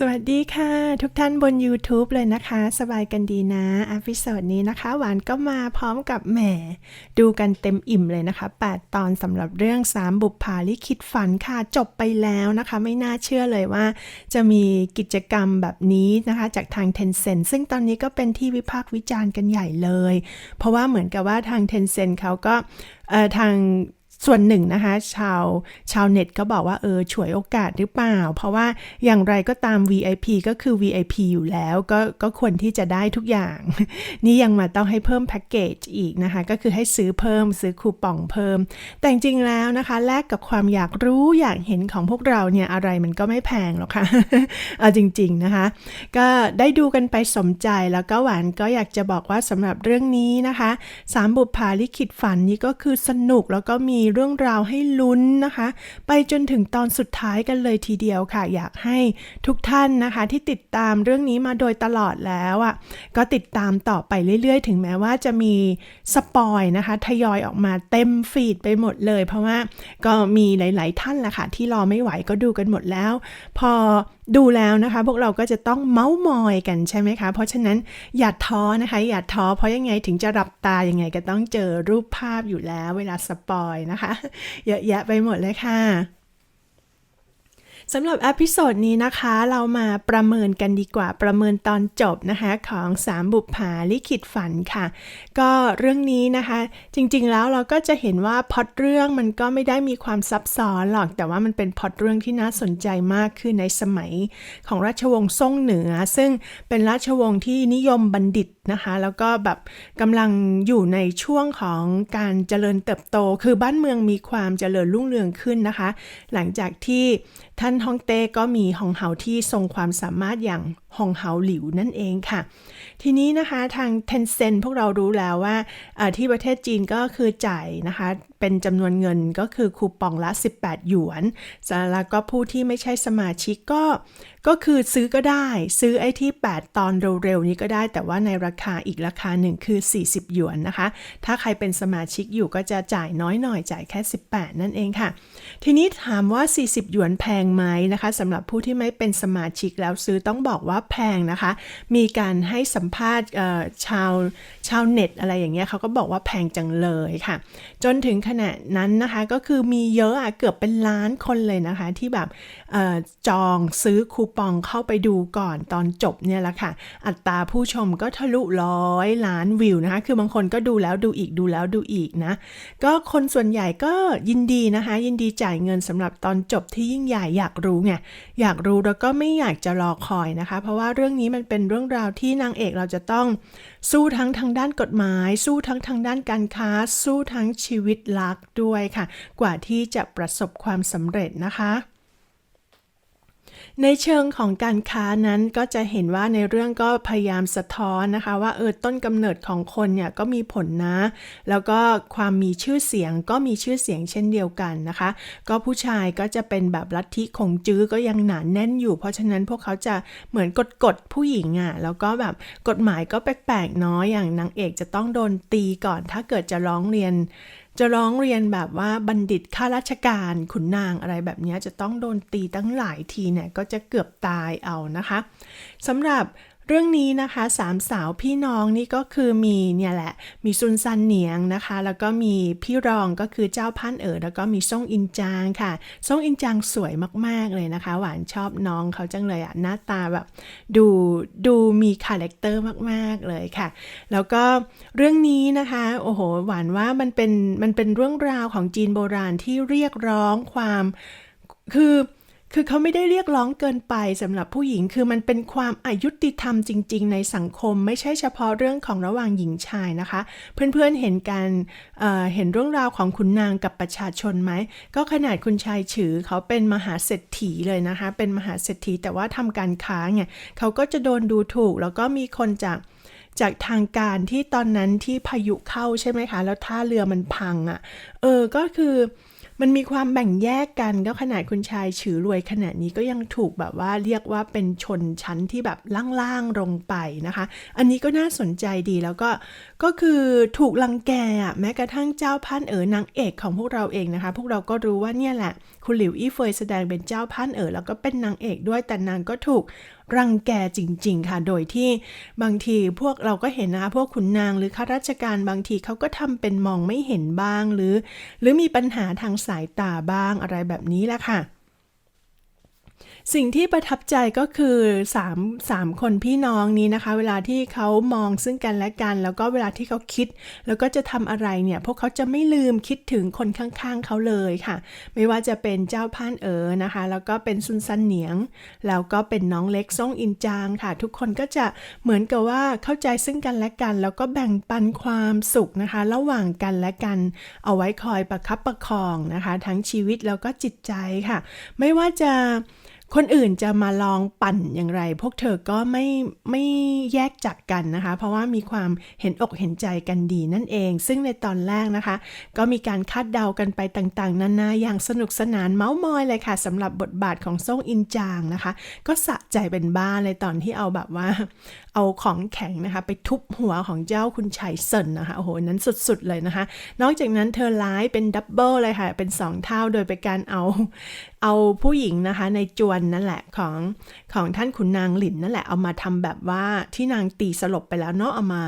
สวัสดีค่ะ ทุกท่านบน YouTube เลยนะคะ สบายกันดีนะอพิโซดนี้นะคะ หวานก็มาพร้อมกับแหมดูกันเต็มอิ่มเลยนะคะ 8 ตอนสำหรับเรื่อง 3 บุปผาลิขิตฝันค่ะ จบไปแล้วนะคะ ไม่น่าเชื่อเลยว่า จะมีกิจกรรมแบบนี้นะคะ จากทาง Tencent ซึ่งตอนนี้ก็เป็นที่วิพากษ์วิจารณ์กันใหญ่เลย เพราะว่าเหมือนกับว่าทาง Tencent เขาก็ทาง ส่วนหนึ่งนะคะ ชาวชาวเน็ตก็บอกว่าเออฉวยโอกาสหรือเปล่า เพราะว่าอย่างไรก็ตาม VIP ก็คือ VIP อยู่แล้วก็ก็ควรที่จะได้ทุกอย่าง นี่ยังมาต้องให้เพิ่มแพ็กเกจอีกนะคะ ก็คือให้ซื้อเพิ่มซื้อคูปองเพิ่ม แต่จริงแล้วนะคะ แลกกับความอยากรู้อยากเห็นของพวกเราเนี่ยอะไรมันก็ไม่แพงหรอกค่ะเอาจริง ๆนะคะ ก็ได้ดูกันไปสมใจแล้วก็หวานก็อยากจะบอกว่าสำหรับเรื่องนี้นะคะสามบุปผาลิขิตฝันนี้ก็คือสนุกแล้วก็มีเรื่องราวให้ลุ้นนะคะ ไปจนถึงตอนสุดท้ายกันเลยทีเดียวค่ะ อยากให้ทุกท่านนะคะ ที่ติดตามเรื่องนี้มาโดยตลอดแล้วอะก็ติดตามต่อไปเรื่อย ๆ ถึงแม้ว่าจะมีสปอยนะคะ ทยอยออกมาเต็มฟีดไปหมดเลย เพราะว่าก็มีหลาย ๆ ท่านละค่ะที่รอไม่ไหวก็ดูกันหมดแล้ว พอ ดูแล้วนะคะ พวกเราก็จะต้องเมาส์มอยกันใช่ไหมคะ เพราะฉะนั้นอย่าท้อนะคะ อย่าท้อเพราะยังไงถึงจะรับตายังไงก็ต้องเจอรูปภาพอยู่แล้ว เวลาสปอยนะคะ เยอะแยะไปหมดเลยค่ะ สำหรับอพิโซดนี้นะคะ เรามาประเมินกันดีกว่าประเมินตอนจบนะคะของ3บุปผาลิขิตฝันค่ะ ก็เรื่องนี้นะคะ จริงๆแล้วเราก็จะเห็นว่าพอตเรื่องมันก็ไม่ได้มีความซับซ้อนหรอก แต่ว่ามันเป็นพอตเรื่องที่น่าสนใจมากคือในสมัยของราชวงศ์ซ่งเหนือ ซึ่งเป็นราชวงศ์ที่นิยมบัณฑิตนะคะ แล้วก็แบบกำลังอยู่ในช่วงของการเจริญเติบโต คือบ้านเมืองมีความเจริญรุ่งเรืองขึ้นนะคะ หลังจากที่ ท่านฮ่องเต้ก็มีฮองเฮาที่ทรงความสามารถอย่างฮองเฮาหลิวนั่นเองค่ะ ทีนี้นะคะทางเทนเซ็นพวกเรารู้แล้วว่าที่ประเทศจีนก็คือจ่ายนะคะเป็นจำนวนเงินก็คือคูปองละ 18 หยวน แล้วก็ผู้ที่ไม่ใช่สมาชิกก็ ก็คือซื้อก็ได้ ซื้อไอ้ที่ 8 ตอนเร็วๆนี้ก็ได้ แต่ว่าในราคาอีกราคาหนึ่งคือ 40 หยวนนะคะ ถ้าใครเป็นสมาชิกอยู่ก็จะจ่ายน้อยหน่อยจ่ายแค่ 18 นั่นเองค่ะ ทีนี้ถามว่า 40 หยวนแพงไหมนะคะสำหรับผู้ที่ไม่เป็นสมาชิกแล้วซื้อต้องบอกว่าแพงนะคะ มีการให้สัมภาษณ์ชาวชาวเน็ตอะไรอย่างเงี้ยเขาก็บอกว่าแพงจังเลยค่ะ จนถึงขณะนั้นนะคะก็คือมีเยอะอะเกือบเป็นล้านคนเลยนะคะ ที่แบบออจองซื้อคูปองเข้าไปดูก่อนตอนจบเนี่ยแหละค่ะ อัตราผู้ชมก็ทะลุร้อยล้านวิวนะคะ คือบางคนก็ดูแล้วดูอีกดูแล้วดูอีกนะ ก็คนส่วนใหญ่ก็ยินดีนะคะ ยินดีจ่ายเงินสำหรับตอนจบที่ยิ่งใหญ่อยากรู้ไงอยากรู้แล้วก็ไม่อยากจะรอคอยนะคะ เพราะว่าเรื่องนี้มันเป็นเรื่องราวที่นางเอกเราจะต้องสู้ทั้งทางด้านกฎหมาย สู้ทั้งทางด้านการค้า สู้ทั้งชีวิตลักด้วยค่ะ กว่าที่จะประสบความสำเร็จนะคะ ในเชิงของการค้านั้นก็จะเห็นว่าในเรื่องก็พยายามสะท้อนนะคะ ว่าเออต้นกำเนิดของคนเนี่ยก็มีผลนะ แล้วก็ความมีชื่อเสียงก็มีชื่อเสียงเช่นเดียวกันนะคะ ก็ผู้ชายก็จะเป็นแบบลัทธิคงจื้อก็ยังหนานแน่นอยู่ เพราะฉะนั้นพวกเขาจะเหมือนกดกดผู้หญิงอะ่ะแล้วก็แบบกฎหมายก็แปลกๆเนาะอย่างนางเอกจะต้องโดนตีก่อน ถ้าเกิดจะร้องเรียน จะร้องเรียนแบบว่าบัณฑิตข้าราชการขุนนางอะไรแบบนี้จะต้องโดนตีตั้งหลายทีเนี่ยก็จะเกือบตายเอานะคะสำหรับ เรื่องนี้นะคะสามสาวพี่น้องนี่ก็คือมีเนี่ยแหละ มีซุนซันเหนียงนะคะ แล้วก็มีพี่รองก็คือเจ้าพันเอ๋อแล้วก็มีซ่งอินจางค่ะซ่งอินจางสวยมากๆเลยนะคะ หวานชอบน้องเขาจังเลยอะหน้าตาแบบดูดูมีคาแรคเตอร์มากๆเลยค่ะ แล้วก็เรื่องนี้นะคะโอ้โหหวานว่ามันเป็นมันเป็นเรื่องราวของจีนโบราณที่เรียกร้องความคือ คือเขาไม่ได้เรียกร้องเกินไปสำหรับผู้หญิงคือมันเป็นความอายุติธรรมจริง ๆ ในสังคม ไม่ใช่เฉพาะเรื่องของระหว่างหญิงชายนะคะ เพื่อนๆเห็นการเเห็นเรื่องราวของขุนนางกับประชาชนไหม ก็ขนาดคุณชายฉือเขาเป็นมหาเศรษฐีเลยนะคะ เป็นมหาเศรษฐีแต่ว่าทำการค้าไงเขาก็จะโดนดูถูกแล้วก็มีคนจากจากทางการที่ตอนนั้นที่พายุเข้าใช่ไหมคะ แล้วท่าเรือมันพังอะ่ะ เออ ก็คือ มันมีความแบ่งแยกกันก็ขนาดคุณชายฉือรวยขนาดนี้ก็ยังถูกแบบว่าเรียกว่าเป็นชนชั้นที่แบบล่างๆลงไปนะคะ อันนี้ก็น่าสนใจดีแล้วก็ก็คือถูกลังแกอะแม้กระทั่งเจ้าพันเอ๋อนางเอกของพวกเราเองนะคะ พวกเราก็รู้ว่าเนี่ยแหละ คุณหลิวอี้เฟยแสดงเป็นเจ้าพันเอ๋อแล้วก็เป็นนางเอกด้วยแต่นางก็ถูก รังแกจริง ๆ ค่ะ โดยที่บางทีพวกเราก็เห็นนะคะพวกขุนนางหรือข้าราชการบางทีเขาก็ทำเป็นมองไม่เห็นบ้างหรือ หรือมีปัญหาทางสายตาบ้างอะไรแบบนี้แหละค่ะ สิ่งที่ประทับใจก็คือ3 3คนพี่น้องนี้นะคะ เวลาที่เขามองซึ่งกันและกัน แล้วก็เวลาที่เขาคิด แล้วก็จะทำอะไรเนี่ย พวกเขาจะไม่ลืมคิดถึงคนข้างๆเขาเลยค่ะ ไม่ว่าจะเป็นเจ้าพานเอ๋อนะคะ แล้วก็เป็นซุนซันเหนียง แล้วก็เป็นน้องเล็กซ่งอินจางค่ะ ทุกคนก็จะเหมือนกับว่าเข้าใจซึ่งกันและกัน แล้วก็แบ่งปันความสุขนะคะ ระหว่างกันและกัน เอาไว้คอยประคับประคองนะคะ ทั้งชีวิตแล้วก็จิตใจค่ะ ไม่ว่าจะ คนอื่นจะมาลองปั่นอย่างไร พวกเธอก็ไม่ไม่แยกจากกันนะคะ เพราะว่ามีความเห็นอกเห็นใจกันดีนั่นเอง ซึ่งในตอนแรกนะคะ ก็มีการคาดเดากันไปต่างๆ นานาอย่างสนุกสนานเมาส์มอยเลยค่ะสำหรับบทบาทของซ่งอินจางนะคะ ก็สะใจเป็นบ้าเลยตอนที่เอาแบบว่า เอาของแข็งนะคะ ไปทุบหัวของเจ้าคุณชัยเซินนะคะโอ้โหนั้นสุดๆเลยนะคะ นอกจากนั้นเธอร้ายเป็นดับเบิลเลยค่ะเป็น 2 เท่าโดยไปการเอาเอาผู้หญิงนะคะในจวนนั่นแหละของของท่านขุนนางหลินนั่นแหละเอามาทำแบบว่าที่นางตีสลบไปแล้วเนาะเอามา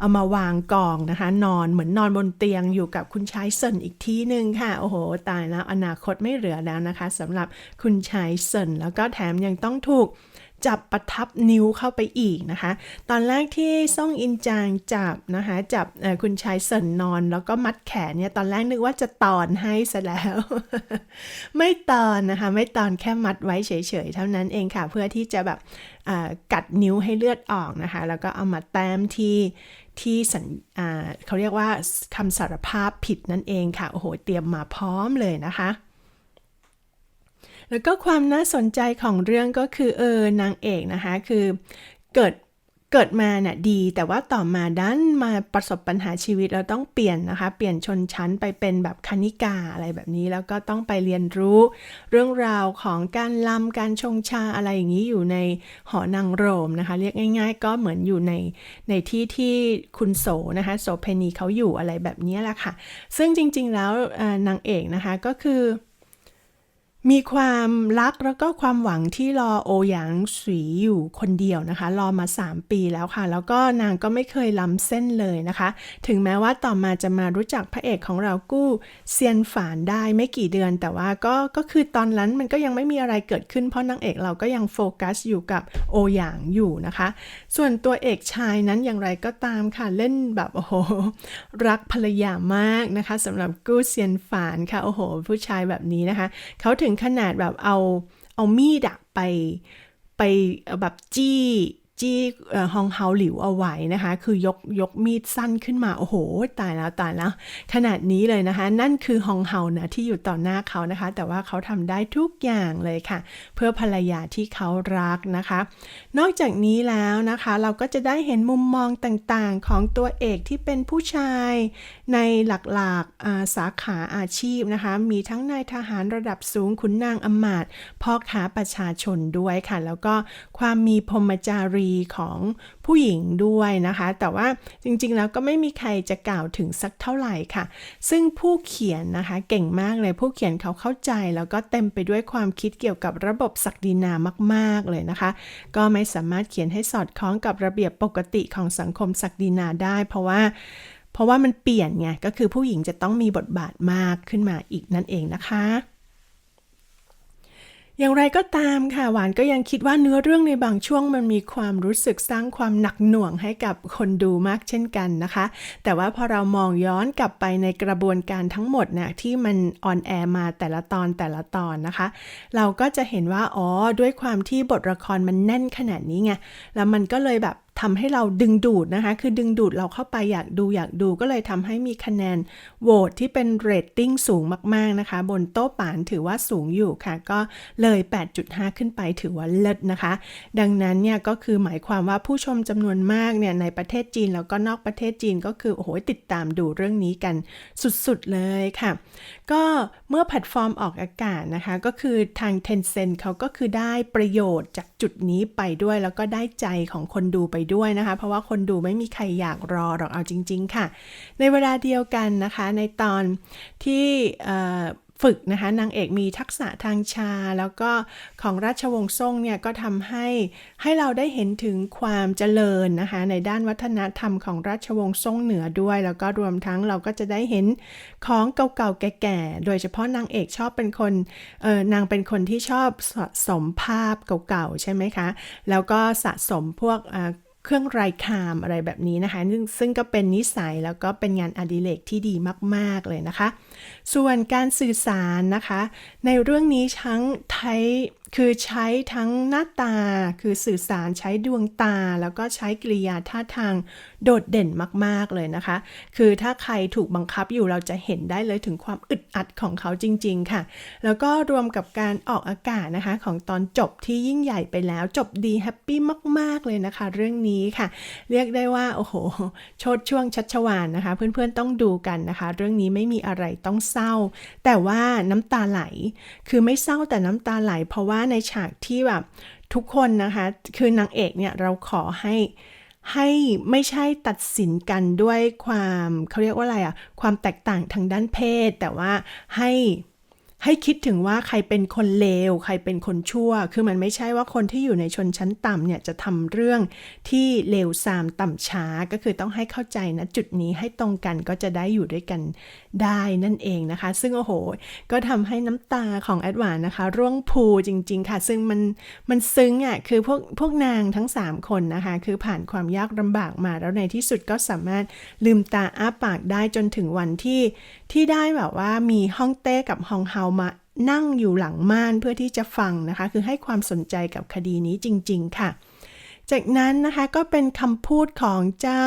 เอามาวางกองนะคะ นอนเหมือนนอนบนเตียงอยู่กับคุณชายเซินอีกทีหนึ่งค่ะโอ้โห ตายแล้วอนาคตไม่เหลือแล้วนะคะสำหรับคุณชายเซินแล้วก็แถมยังต้องถูก จับประทับนิ้วเข้าไปอีกนะคะ ตอนแรกที่ซ่องอินจางจับนะคะจับคุณชายเสินนอน แล้วก็มัดแขนเนี่ยตอนแรกนึกว่าจะตอนให้ซะแล้ว ไม่ตอนนะคะ ไม่ตอนแค่มัดไว้เฉยๆ เท่านั้นเองค่ะ เพื่อที่จะแบบกัดนิ้วให้เลือดออกนะคะ แล้วก็เอามาแต้มที่ที่สัญเขาเรียกว่าคำสารภาพผิดนั่นเองค่ะโอ้โหเตรียมมาพร้อมเลยนะคะ แล้วก็ความน่าสนใจของเรื่องก็คือเออนางเอกนะคะคือเกิดเกิดมาเนี่ยดีแต่ว่าต่อมาดันมาประสบปัญหาชีวิตเราต้องเปลี่ยนนะคะ เปลี่ยนชนชั้นไปเป็นแบบคณิกาอะไรแบบนี้ แล้วก็ต้องไปเรียนรู้เรื่องราวของการลำการชงชาอะไรอย่างนี้อยู่ในหอนางโรมนะคะ เรียกง่าย ๆ ก็เหมือนอยู่ในในที่ที่คุณโสนะคะโสเพณีเขาอยู่อะไรแบบนี้แหละค่ะ ซึ่งจริงๆแล้วนางเอกนะคะก็คือ มีความรักแล้วก็ความหวังที่รอโอหยางสุยอยู่คนเดียวนะคะ รอมา 3 ปีแล้วค่ะ แล้วก็นางก็ไม่เคยล้ำเส้นเลยนะคะ ถึงแม้ว่าต่อมาจะมารู้จักพระเอกของเรากู้เซียนฝานได้ไม่กี่เดือน แต่ว่าก็ก็คือตอนนั้นมันก็ยังไม่มีอะไรเกิดขึ้นเพราะนางเอกเราก็ยังโฟกัสอยู่กับโอหยางอยู่นะคะ ส่วนตัวเอกชายนั้นอย่างไรก็ตามค่ะเล่นแบบโอ้โหรักภรรยามากนะคะสำหรับกู้เซียนฝานค่ะโอ้โห ผู้ชายแบบนี้นะคะเขาถึงขนาดแบบเอาเอามีดอะไปไปแบบจี้ จี้ฮองเฮาหลิวเอาไว้นะคะ คือยกยกมีดสั้นขึ้นมา โอ้โห ตายแล้วตายแล้ว ขนาดนี้เลยนะคะ นั่นคือฮองเฮานะที่อยู่ต่อหน้าเขานะคะ แต่ว่าเขาทำได้ทุกอย่างเลยค่ะ เพื่อภรรยาที่เขารักนะคะ นอกจากนี้แล้วนะคะเราก็จะได้เห็นมุมมองต่างๆของตัวเอกที่เป็นผู้ชายในหลักๆสาขาอาชีพนะคะ มีทั้งนายทหารระดับสูงขุนนางอำมาตย์พ่อค้าประชาชนด้วยค่ะ แล้วก็ความมีพรหมจารีของผู้หญิงด้วยนะคะ แต่ว่าจริงๆแล้วก็ไม่มีใครจะกล่าวถึงสักเท่าไหร่ค่ะ ซึ่งผู้เขียนนะคะเก่งมากเลยผู้เขียนเขาเข้าใจ แล้วก็เต็มไปด้วยความคิดเกี่ยวกับระบบศักดินามาก ๆเลยนะคะ ก็ไม่สามารถเขียนให้สอดคล้องกับระเบียบปกติของสังคมศักดินาได้ เพราะว่าเพราะว่ามันเปลี่ยนไงก็คือผู้หญิงจะต้องมีบทบาทมากขึ้นมาอีกนั่นเองนะคะ อย่างไรก็ตามค่ะหวานก็ยังคิดว่าเนื้อเรื่องในบางช่วงมันมีความรู้สึกสร้างความหนักหน่วงให้กับคนดูมากเช่นกันนะคะ แต่ว่าพอเรามองย้อนกลับไปในกระบวนการทั้งหมดเนี่ยที่มันออนแอร์มาแต่ละตอนแต่ละตอนนะคะ เราก็จะเห็นว่าอ๋อด้วยความที่บทละครมันแน่นขนาดนี้ไงแล้วมันก็เลยแบบ ทำให้เราดึงดูดนะคะ คือดึงดูดเราเข้าไปอยากดูอยากดูก็เลยทำให้มีคะแนนโหวตที่เป็นเรตติ้งสูงมาก ๆ นะคะ บนโต๊ะป่านถือว่าสูงอยู่ค่ะ ก็เลย 8.5 ขึ้นไปถือว่าเลิศนะคะ ดังนั้นเนี่ยก็คือหมายความว่าผู้ชมจำนวนมากเนี่ยในประเทศจีนแล้วก็นอกประเทศจีนก็คือโอ้โหติดตามดูเรื่องนี้กันสุด ๆ เลยค่ะ ก็เมื่อแพลตฟอร์มออกอากาศนะคะ ก็คือทาง Tencent เขาก็คือได้ประโยชน์จากจุดนี้ไปด้วยแล้วก็ได้ใจของคนดูไปด้วยนะคะ เพราะว่าคนดูไม่มีใครอยากรอหรอกเอาจริง ๆ ค่ะ ในเวลาเดียวกันนะคะ ในตอนที่ฝึกนะคะนางเอกมีทักษะทางชา แล้วก็ของราชวงศ์ซ่งเนี่ยก็ทำให้ให้เราได้เห็นถึงความเจริญนะคะในด้านวัฒนธรรมของราชวงศ์ซ่งเหนือด้วย แล้วก็รวมทั้งเราก็จะได้เห็นของเก่าๆแก่ๆโดยเฉพาะนางเอกชอบเป็นคนเออนางเป็นคนที่ชอบสะสมภาพเก่าๆใช่ไหมคะ แล้วก็สะสมพวก เครื่องรายคามอะไรแบบนี้นะคะซึ่งซึ่งก็เป็นนิสัยแล้วก็เป็นงานอดิเรกที่ดีมาก ๆ เลยนะคะ ส่วนการสื่อสารนะคะ ในเรื่องนี้ชั้งไทย คือใช้ทั้งหน้าตาคือสื่อสารใช้ดวงตา แล้วก็ใช้กริยาท่าทางโดดเด่นมากๆเลยนะคะ คือถ้าใครถูกบังคับอยู่เราจะเห็นได้เลยถึงความอึดอัดของเขาจริง ๆ ค่ะ แล้วก็รวมกับการออกอากาศนะคะ ของตอนจบที่ยิ่งใหญ่ไปแล้วจบดีแฮปปี้มาก ๆ เลยนะคะ เรื่องนี้ค่ะ เรียกได้ว่า โอ้โห โชดช่วงชัชวานนะคะ เพื่อนๆต้องดูกันนะคะ เรื่องนี้ไม่มีอะไรต้องเศร้า แต่ว่าน้ำตาไหล คือไม่เศร้าแต่น้ำตาไหล เพราะว่าในฉากที่แบบทุกคนนะคะ คือนางเอกเนี่ยเราขอให้ให้ไม่ใช่ตัดสินกันด้วยความเขาเรียกว่าอะไรอะความแตกต่างทางด้านเพศ แต่ว่าให้ ให้คิดถึงว่าใครเป็นคนเลว ใครเป็นคนชั่ว คือมันไม่ใช่ว่าคนที่อยู่ในชนชั้นต่ำเนี่ยจะทำเรื่องที่เลวทรามต่ำช้า ก็คือต้องให้เข้าใจนะจุดนี้ให้ตรงกันก็จะได้อยู่ด้วยกันได้นั่นเองนะคะ ซึ่งโอ้โห ก็ทำให้น้ำตาของแอดวานนะคะ ร่วงพูจริง ๆ ค่ะ ซึ่งมันมันซึ้งอะ คือพวกพวกนางทั้ง 3 คนนะคะ คือผ่านความยากลำบากมาแล้วในที่สุดก็สามารถลืมตาอ้าปากได้จนถึงวันที่ที่ได้แบบว่ามีฮ่องเต้กับฮองเฮามานั่งอยู่หลังม่านเพื่อที่จะฟังนะคะ คือให้ความสนใจกับคดีนี้จริง ๆ ค่ะ จากนั้นนะคะก็เป็นคำพูดของเจ้า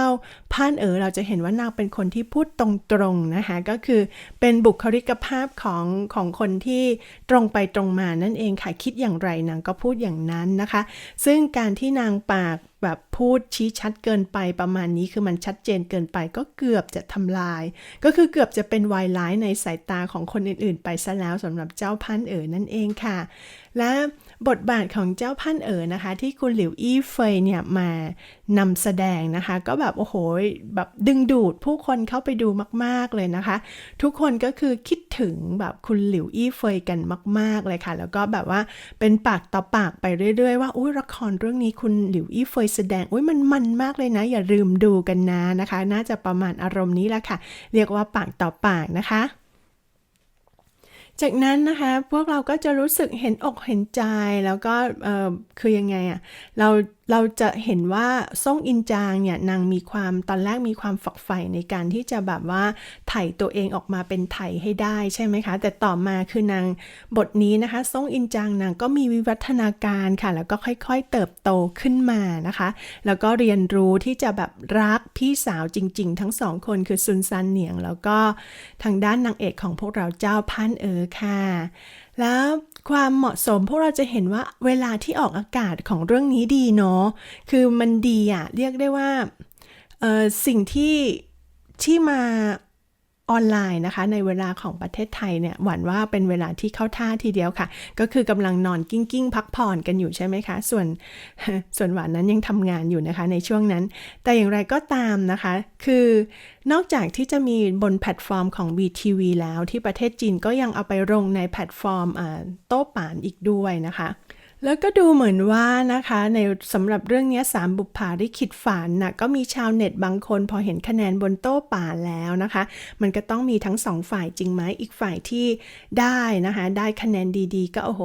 พานเอ๋อเราจะเห็นว่านางเป็นคนที่พูดตรงๆนะคะก็คือเป็นบุคลิกภาพของของคนที่ตรงไปตรงมานั่นเองค่ะคิดอย่างไรนางก็พูดอย่างนั้นนะคะ ซึ่งการที่นางปากแบบพูดชี้ชัดเกินไปประมาณนี้คือมันชัดเจนเกินไปก็เกือบจะทำลาย ก็คือเกือบจะเป็นวายร้ายในสายตาของคนอื่นๆ ไปซะแล้วสำหรับเจ้าพันเอ๋อนั่นเองค่ะ และ บทบาทของเจ้าพันเอ๋อนะคะ ที่คุณหลิวอี้เฟยเนี่ยมานำแสดงนะคะ ก็แบบโอ้โหแบบดึงดูดผู้คนเข้าไปดูมาก ๆเลยนะคะ ทุกคนก็คือคิดถึงแบบคุณหลิวอี้เฟยกันมาก ๆเลยค่ะ แล้วก็แบบว่าเป็นปากต่อปากไปเรื่อยๆว่าอุ้ยละครเรื่องนี้คุณหลิวอี้เฟยแสดงอุ้ยมันมันมากเลยนะ อย่าลืมดูกันนะนะคะ น่าจะประมาณอารมณ์นี้แหละค่ะ เรียกว่าปากต่อปากนะคะ จากนั้นนะคะพวกเราก็จะรู้สึกเห็นอกเห็นใจแล้วก็คือยังไงอะเราเราจะเห็นว่าซ่งอินจางเนี่ยนางมีความตอนแรกมีความฝักใฝ่ในการที่จะแบบว่าไถ่ตัวเองออกมาเป็นไถ่ให้ได้ใช่ไหมคะ แต่ต่อมาคือนางบทนี้นะคะซ่งอินจางนางก็มีวิวัฒนาการค่ะ แล้วก็ค่อยๆเติบโตขึ้นมานะคะ แล้วก็เรียนรู้ที่จะแบบรักพี่สาวจริง ๆ ทั้งสองคนคือซุนซันเหนียง แล้วก็ทางด้านนางเอกของพวกเราเจ้าพันเอ๋อค่ะ แล้ว ความเหมาะสมพวกเราจะเห็นว่าเวลาที่ออกอากาศของเรื่องนี้ดีเนาะคือมันดีอะเรียกได้ว่าสิ่งที่ที่มา ออนไลน์นะคะ ในเวลาของประเทศไทยเนี่ยหวั่นว่าเป็นเวลาที่เข้าท่าทีเดียวค่ะ ก็คือกำลังนอนกิ้งกิ้งพักผ่อนกันอยู่ใช่ไหมคะ ส่วนส่วนหวานนั้นยังทำงานอยู่นะคะ ในช่วงนั้น แต่อย่างไรก็ตามนะคะ คือนอกจากที่จะมีบนแพลตฟอร์มของ VTV แล้วที่ประเทศจีนก็ยังเอาไปลงในแพลตฟอร์มโต้ป่านอีกด้วยนะคะ แล้วก็ดูเหมือนว่านะคะในสำหรับเรื่องนี้สามบุปผาได้ขิดฝันนะก็มีชาวเน็ตบางคนพอเห็นคะแนนบนโต้ป่าแล้วนะคะ มันก็ต้องมีทั้งสองฝ่ายจริงไหมอีกฝ่ายที่ได้นะคะ ได้คะแนนดีๆ ก็โอ้โห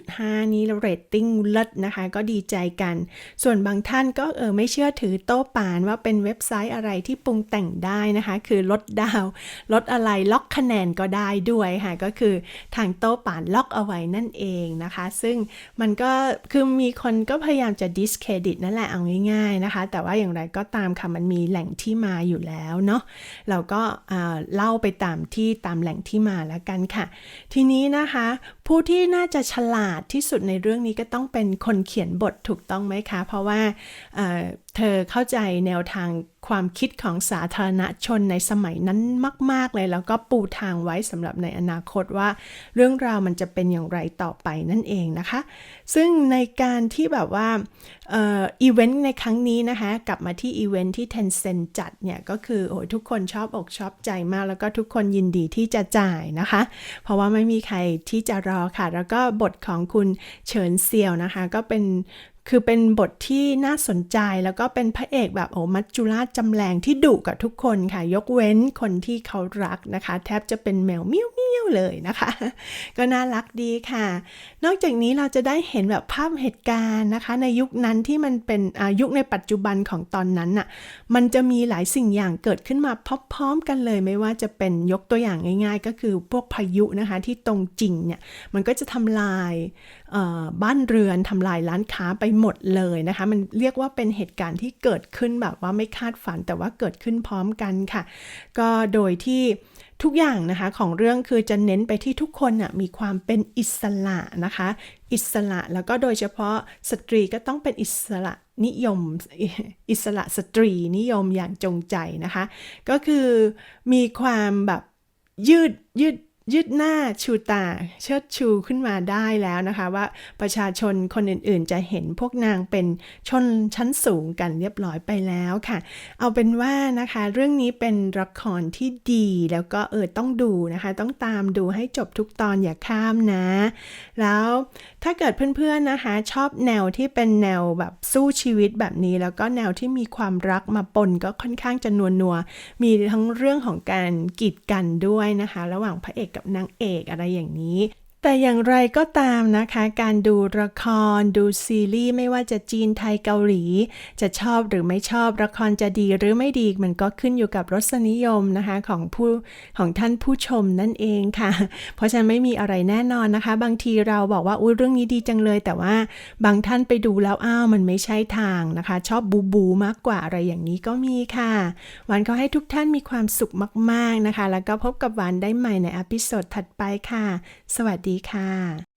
8.5 นี้เรตติ้งเลิศนะคะ ก็ดีใจกัน ส่วนบางท่านก็เออไม่เชื่อถือโต้ป่านว่าเป็นเว็บไซต์อะไรที่ปรุงแต่งได้นะคะ คือลดดาวลดอะไรล็อกคะแนนก็ได้ด้วยค่ะก็คือทางโต้ป่านล็อกเอาไว้นั่นเองนะคะ ซึ่งมันก็คือมีคนก็พยายามจะ discredit นั่นแหละเอาง่ายๆนะคะ แต่ว่าอย่างไรก็ตามค่ะมันมีแหล่งที่มาอยู่แล้วเนาะเราก็เล่าไปตามที่ตามแหล่งที่มาแล้วกันค่ะ ทีนี้นะคะ ผู้ที่น่าจะฉลาดที่สุดในเรื่องนี้ก็ต้องเป็นคนเขียนบทถูกต้องไหมคะ เพราะว่าเธอเข้าใจแนวทางความคิดของสาธารณชนในสมัยนั้นมาก ๆ เลย แล้วก็ปูทางไว้สำหรับในอนาคตว่า เรื่องราวมันจะเป็นอย่างไรต่อไปนั่นเองนะคะ ซึ่งในการที่แบบว่าอีเวนต์ในครั้งนี้นะคะ กลับมาที่อีเวนต์ที่ Tencent จัดเนี่ย ก็คือโอ้ทุกคนชอบอกชอบใจมาก แล้วก็ทุกคนยินดีที่จะจ่ายนะคะ เพราะว่าไม่มีใครที่จะรอค่ะ แล้วก็บทของคุณเฉินเซียวนะคะ ก็เป็น คือเป็นบทที่น่าสนใจแล้วก็เป็นพระเอกแบบโอ้มัจจุราชจำแรงที่ดุกับทุกคนค่ะ ยกเว้นคนที่เขารักนะคะ แทบจะเป็นแมวเมี้ยวเมี้ยวเลยนะคะ ก็น่ารักดีค่ะ นอกจากนี้เราจะได้เห็นแบบภาพเหตุการณ์นะคะ ในยุคนั้นที่มันเป็นยุคในปัจจุบันของตอนนั้นน่ะมันจะมีหลายสิ่งอย่างเกิดขึ้นมาพร้อมๆกันเลย ไม่ว่าจะเป็นยกตัวอย่างง่าย ๆ ก็คือพวกพายุนะคะที่ตรงจริงเนี่ยมันก็จะทำลาย บ้านเรือนทำลายร้านค้าไปหมดเลยนะคะ มันเรียกว่าเป็นเหตุการณ์ที่เกิดขึ้นแบบว่าไม่คาดฝันแต่ว่าเกิดขึ้นพร้อมกันค่ะ ก็โดยที่ทุกอย่างนะคะของเรื่องคือจะเน้นไปที่ทุกคนนะมีความเป็นอิสระนะคะ อิสระแล้วก็โดยเฉพาะสตรีก็ต้องเป็นอิสระนิยมอิสระสตรีนิยมอย่างจงใจนะคะ ก็คือมีความแบบยืดยืด ยืดหน้าชูตาเชิดชูขึ้นมาได้แล้วนะคะ ว่าประชาชนคนอื่นๆ จะเห็นพวกนางเป็นชนชั้นสูงกันเรียบร้อยไปแล้วค่ะ เอาเป็นว่านะคะ เรื่องนี้เป็นละครที่ดีแล้วก็เออต้องดูนะคะ ต้องตามดูให้จบทุกตอนอย่าข้ามนะ แล้วถ้าเกิดเพื่อนๆนะคะ ชอบแนวที่เป็นแนวแบบสู้ชีวิตแบบนี้ แล้วก็แนวที่มีความรักมาปนก็ค่อนข้างจะนัวนัวๆมีทั้งเรื่องของการกีดกันด้วยนะคะ ระหว่างพระเอกกับนางเอกอะไรอย่างนี้ แต่อย่างไรก็ตามนะคะ การดูละครดูซีรีส์ไม่ว่าจะจีนไทยเกาหลี จะชอบหรือไม่ชอบละครจะดีหรือไม่ดีมันก็ขึ้นอยู่กับรสนิยมนะคะของผู้ของท่านผู้ชมนั่นเองค่ะ เพราะฉะนั้นไม่มีอะไรแน่นอนนะคะ บางทีเราบอกว่าอุ้ยเรื่องนี้ดีจังเลย แต่ว่าบางท่านไปดูแล้วอ้าวมันไม่ใช่ทางนะคะ ชอบบูบูมากกว่าอะไรอย่างนี้ก็มีค่ะหวานขอให้ทุกท่านมีความสุขมาก ๆนะคะ แล้วก็พบกับหวานได้ใหม่ในอพิโซดถัดไปค่ะ สวัสดีดีค่ะ